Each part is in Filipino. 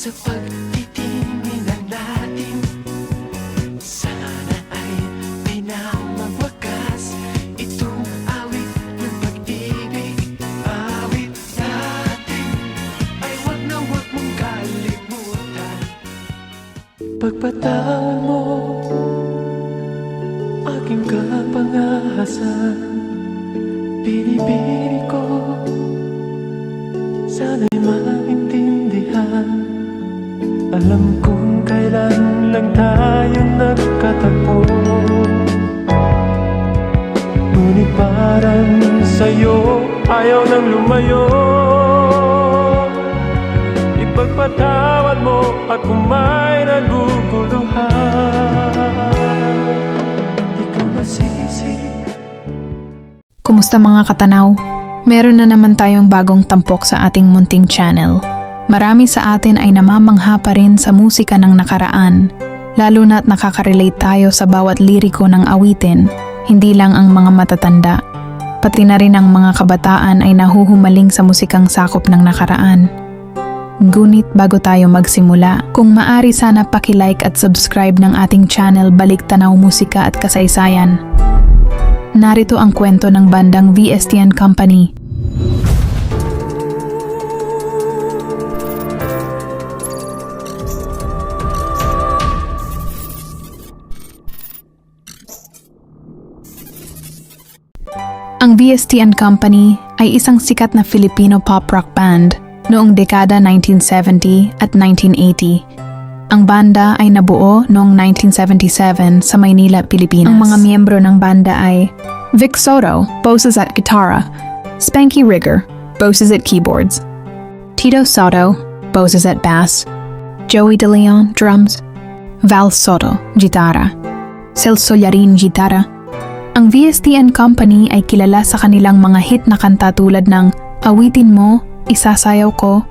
sa pagtitinginan natin Sana ay di na magwakas Itong awit ng pag-ibig Awit natin. Ay wag na wag mong kalimutan. Pagpatawan mo aking kapangahasan Binibini ko Sana'y Alam kong kailan lang tayo nagkatagpo Ngunit parang sa'yo ayaw nang lumayo Ipagpatawad mo at kung may naguguluhan Di ko masisi Kumusta mga katanaw? Meron na naman tayong bagong tampok sa ating munting channel. Marami sa atin ay namamangha pa rin sa musika ng nakaraan, lalo na't nakaka-relate tayo sa bawat liriko ng awitin, hindi lang ang mga matatanda. Pati na rin ang mga kabataan ay nahuhumaling sa musikang sakop ng nakaraan. Ngunit bago tayo magsimula, kung maari sana pakilike at subscribe ng ating channel Balik Tanaw Musika at Kasaysayan. Narito ang kwento ng bandang VSTN Company. Ang VSTN Company ay isang sikat na Filipino pop rock band noong dekada 1970 at 1980. Ang banda ay nabuo noong 1977 sa Maynila, Pilipinas. Ang mga miyembro ng banda ay Vic Soto, boses at guitarra, Spanky Rigger, boses at keyboards, Tito Soto, boses at bass, Joey De Leon, drums, Val Soto, gitara, Celso Yarin, gitara. Ang VSTN Company ay kilala sa kanilang mga hit na kanta tulad ng Awitin Mo, Isasayaw Ko,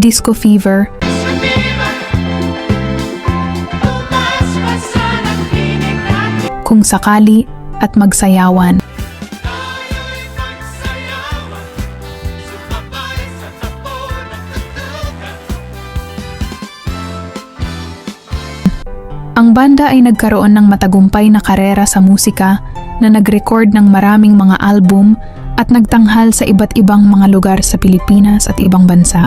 Disco Fever, Kung Sakali at Magsayawan. Ang banda ay nagkaroon ng matagumpay na karera sa musika na nag-record ng maraming mga album at nagtanghal sa iba't ibang mga lugar sa Pilipinas at ibang bansa.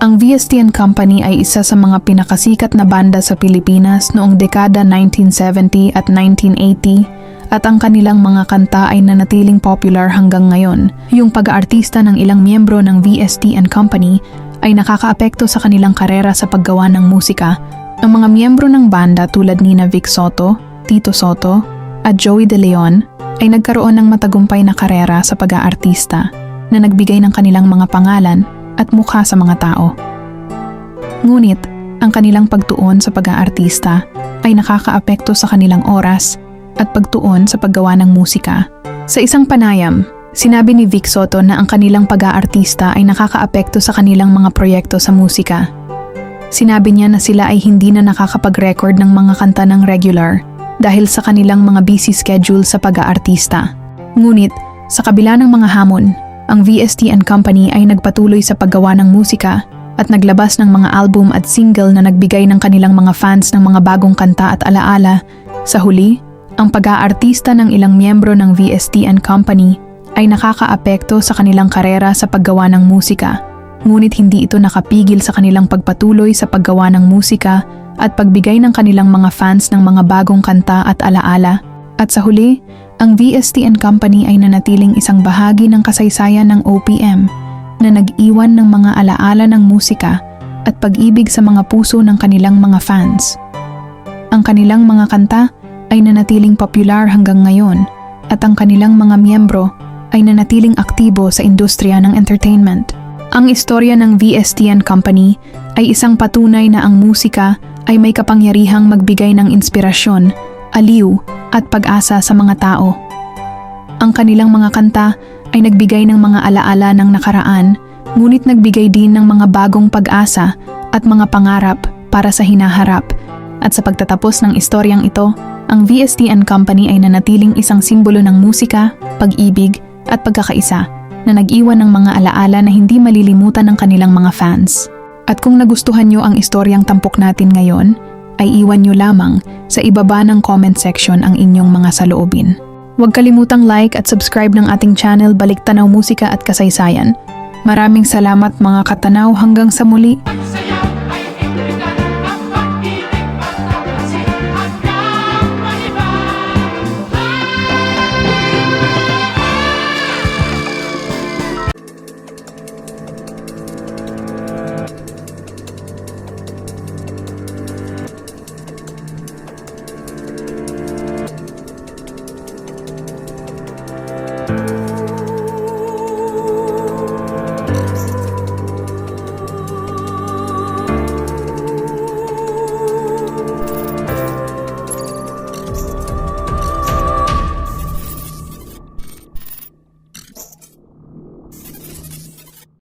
Ang VSTN Company ay isa sa mga pinakasikat na banda sa Pilipinas noong dekada 1970 at 1980 at ang kanilang mga kanta ay nanatiling popular hanggang ngayon. Yung pag-aartista ng ilang miyembro ng VSTN Company ay nakakaapekto sa kanilang karera sa paggawa ng musika ang mga miyembro ng banda tulad ni na Vic Soto, Tito Soto, at Joey De Leon ay nagkaroon ng matagumpay na karera sa pag-aartista na nagbigay ng kanilang mga pangalan at mukha sa mga tao. Ngunit, ang kanilang pagtuon sa pag-aartista ay nakakaapekto sa kanilang oras at pagtuon sa paggawa ng musika. Sa isang panayam, sinabi ni Vic Soto na ang kanilang pag-aartista ay nakakaapekto sa kanilang mga proyekto sa musika Sinabi niya na sila ay hindi na nakakapag-record ng mga kanta ng regular dahil sa kanilang mga busy schedule sa pag-aartista. Ngunit, sa kabila ng mga hamon, ang VSTN Company ay nagpatuloy sa paggawa ng musika at naglabas ng mga album at single na nagbigay ng kanilang mga fans ng mga bagong kanta at alaala. Sa huli, ang pag-aartista ng ilang miyembro ng VSTN Company ay nakakaapekto sa kanilang karera sa paggawa ng musika ngunit hindi ito nakapigil sa kanilang pagpatuloy sa paggawa ng musika at pagbigay ng kanilang mga fans ng mga bagong kanta at alaala. At sa huli, ang VSTN Company ay nanatiling isang bahagi ng kasaysayan ng OPM na nag-iwan ng mga alaala ng musika at pag-ibig sa mga puso ng kanilang mga fans. Ang kanilang mga kanta ay nanatiling popular hanggang ngayon at ang kanilang mga miyembro ay nanatiling aktibo sa industriya ng entertainment. Ang istorya ng VSTN Company ay isang patunay na ang musika ay may kapangyarihang magbigay ng inspirasyon, aliw at pag-asa sa mga tao. Ang kanilang mga kanta ay nagbigay ng mga alaala ng nakaraan, ngunit nagbigay din ng mga bagong pag-asa at mga pangarap para sa hinaharap. At sa pagtatapos ng istoryang ito, ang VSTN Company ay nanatiling isang simbolo ng musika, pag-ibig at pagkakaisa na nag-iwan ng mga alaala na hindi malilimutan ng kanilang mga fans. At kung nagustuhan nyo ang istoryang tampok natin ngayon, ay iwan nyo lamang sa ibaba ng comment section ang inyong mga saloobin. Huwag kalimutang like at subscribe ng ating channel Balik Tanaw Musika at Kasaysayan. Maraming salamat mga katanaw hanggang sa muli.